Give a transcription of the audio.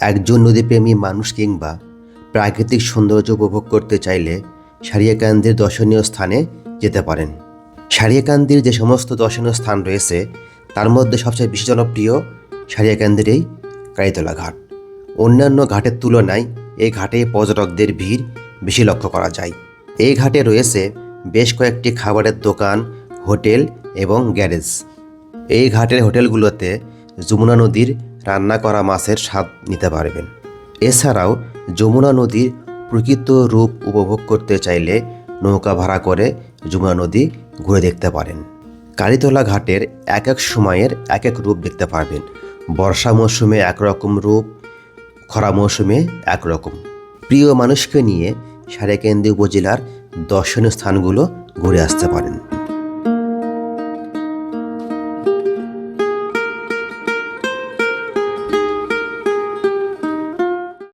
একজন নদীপ্রেমী মানুষ কিংবা প্রাকৃতিক সৌন্দর্য উপভোগ করতে চাইলে সারিয়াকান্দির দর্শনীয় স্থানে যেতে পারেন। সারিয়াকান্দির যে সমস্ত দর্শনীয় স্থান রয়েছে, তার মধ্যে সবচেয়ে বেশি জনপ্রিয় সারিয়াকান্দির এই কারিতলা ঘাট। অন্যান্য ঘাটের তুলনায় এই ঘাটে পর্যটকদের ভিড় বেশি লক্ষ্য করা যায়। এই ঘাটে রয়েছে বেশ কয়েকটি খাবারের দোকান, হোটেল এবং গ্যারেজ। এই ঘাটের হোটেলগুলোতে যমুনা নদীর রান্না করা মাছের স্বাদ নিতে পারবেন। এছাড়াও যমুনা নদীর প্রকৃত রূপ উপভোগ করতে চাইলে নৌকা ভাড়া করে যমুনা নদী ঘুরে দেখতে পারেন। কালীতলা ঘাটের এক এক সময়ের এক এক রূপ দেখতে পারবেন। বর্ষা মৌসুমে একরকম রূপ, খরা মৌসুমে একরকম। প্রিয় মানুষকে নিয়ে সারেকেন্দ্রী উপজেলার দর্শনীয় স্থানগুলো ঘুরে আসতে পারেন।